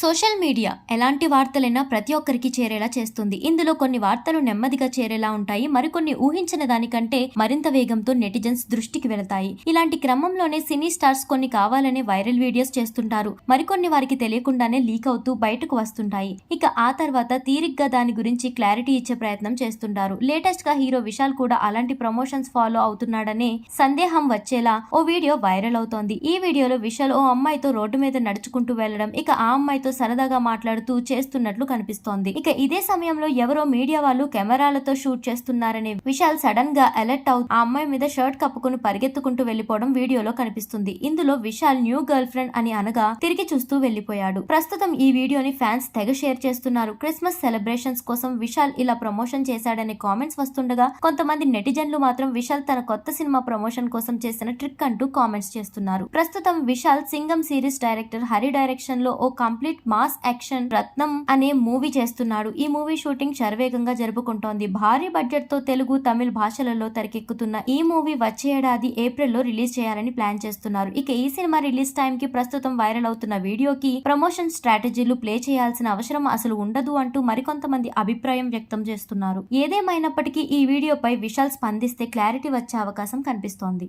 Social media ఎలాంటి వార్తలైనా ప్రతి ఒక్కరికి చేరేలా చేస్తుంది. ఇందులో కొన్ని వార్తలు నెమ్మదిగా చేరేలా ఉంటాయి. మరికొన్ని ఊహించిన దానికంటే మరింత వేగంతో నెటిజన్స్ దృష్టికి వెళతాయి. ఇలాంటి క్రమంలోనే సినీ స్టార్స్ కొన్ని కావాలనే వైరల్ వీడియోస్ చేస్తుంటారు. మరికొన్ని వారికి తెలియకుండానే లీక్ అవుతూ బయటకు వస్తుంటాయి. ఇక ఆ తర్వాత తీరిగ్గా దాని గురించి క్లారిటీ ఇచ్చే ప్రయత్నం చేస్తుంటారు. లేటెస్ట్గా హీరో విశాల్ కూడా అలాంటి ప్రమోషన్స్ ఫాలో అవుతున్నాడనే సందేహం వచ్చేలా ఓ వీడియో వైరల్ అవుతోంది. ఈ వీడియోలో విశాల్ ఓ అమ్మాయితో రోడ్డు మీద నడుచుకుంటూ వెళ్ళడం ఇక ఆ అమ్మాయి అమ్మాయితో సరదాగా మాట్లాడుతూ చేస్తున్నట్లు కనిపిస్తోంది. ఇక ఇదే సమయంలో ఎవరో మీడియా వాళ్ళు కెమెరాలతో షూట్ చేస్తున్నారనే విశాల్ సడన్గా అలర్ట్ అవుతూ ఆ అమ్మాయి మీద షర్ట్ కప్పుకుని పరిగెత్తుకుంటూ వెళ్ళిపోవడం వీడియోలో కనిపిస్తుంది. ఇందులో విశాల్ న్యూ గర్ల్ ఫ్రెండ్ అని అనగా తిరిగి చూస్తూ వెళ్ళిపోయాడు ప్రస్తుతం ఈ వీడియోని ఫ్యాన్స్ తెగ షేర్ చేస్తున్నారు. క్రిస్మస్ సెలబ్రేషన్స్ కోసం విశాల్ ఇలా ప్రమోషన్ చేశాడనే కామెంట్స్ వస్తుండగా కొంతమంది నెటిజన్లు మాత్రం విశాల్ తన కొత్త సినిమా ప్రమోషన్ కోసం చేసిన ట్రిక్ అంటూ కామెంట్స్ చేస్తున్నారు. ప్రస్తుతం విశాల్ సింగం సిరీస్ డైరెక్టర్ హరి డైరెక్షన్లో ఓ కంప్లీట్ మాస్ యాక్షన్ రత్నం అనే మూవీ చేస్తున్నాడు. ఈ మూవీ షూటింగ్ శరవేగంగా జరుపుకుంటోంది. భారీ బడ్జెట్తో తెలుగు తమిళ భాషలలో తెరకెక్కుతున్న ఈ మూవీ వచ్చే ఏడాది ఏప్రిల్లో రిలీజ్ చేయాలని ప్లాన్ చేస్తున్నారు. ఇక ఈ సినిమా రిలీజ్ టైం కి ప్రస్తుతం వైరల్ అవుతున్న వీడియోకి ప్రమోషన్ స్ట్రాటజీలు ప్లే చేయాల్సిన అవసరం అసలు ఉండదు అంటూ మరికొంతమంది అభిప్రాయం వ్యక్తం చేస్తున్నారు. ఏదేమైనప్పటికీ ఈ వీడియోపై విశాల్ స్పందిస్తే క్లారిటీ వచ్చే అవకాశం కనిపిస్తోంది.